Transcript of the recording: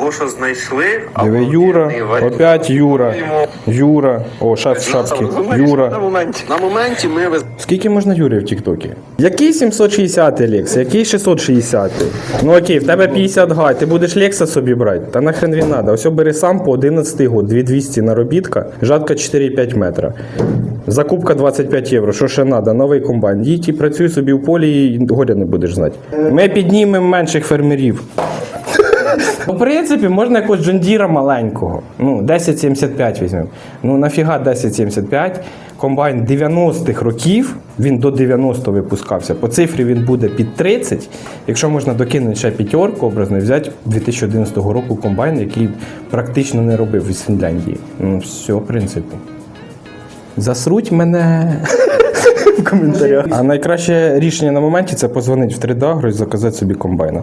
того, що знайшли. Диви, Юра, опять Юра. Юра. О, шап в шапки. На Юра. моменті. На моменті ми Скільки можна Юрі в Тіктокі? Який 760 Лекс? Який 660? Ну окей, в тебе 50 гай, ти будеш Лекса собі брати? Та нахрен він надо. Ось бери сам по 11 год, 2200 наробітка, жатка 4,5 метра. Закупка 25 євро. Що ще треба? Новий комбайн. Їдь і працюй собі в полі і горя не будеш знати. Ми піднімемо менших фермерів. Ну, в принципі, можна якогось джондіра маленького. Ну, 1075 візьмемо. Ну, нафіга 1075? Комбайн 90-х років, він до 90 випускався. По цифрі він буде під 30. Якщо можна докинути ще п'ятерку образно, і взяти 2011 року комбайн, який практично не робив із Фінляндії. Ну, все, в принципі. Засруть мене в коментарях. А найкраще рішення на моменті це позвонити в 3D Agro і заказати собі комбайна.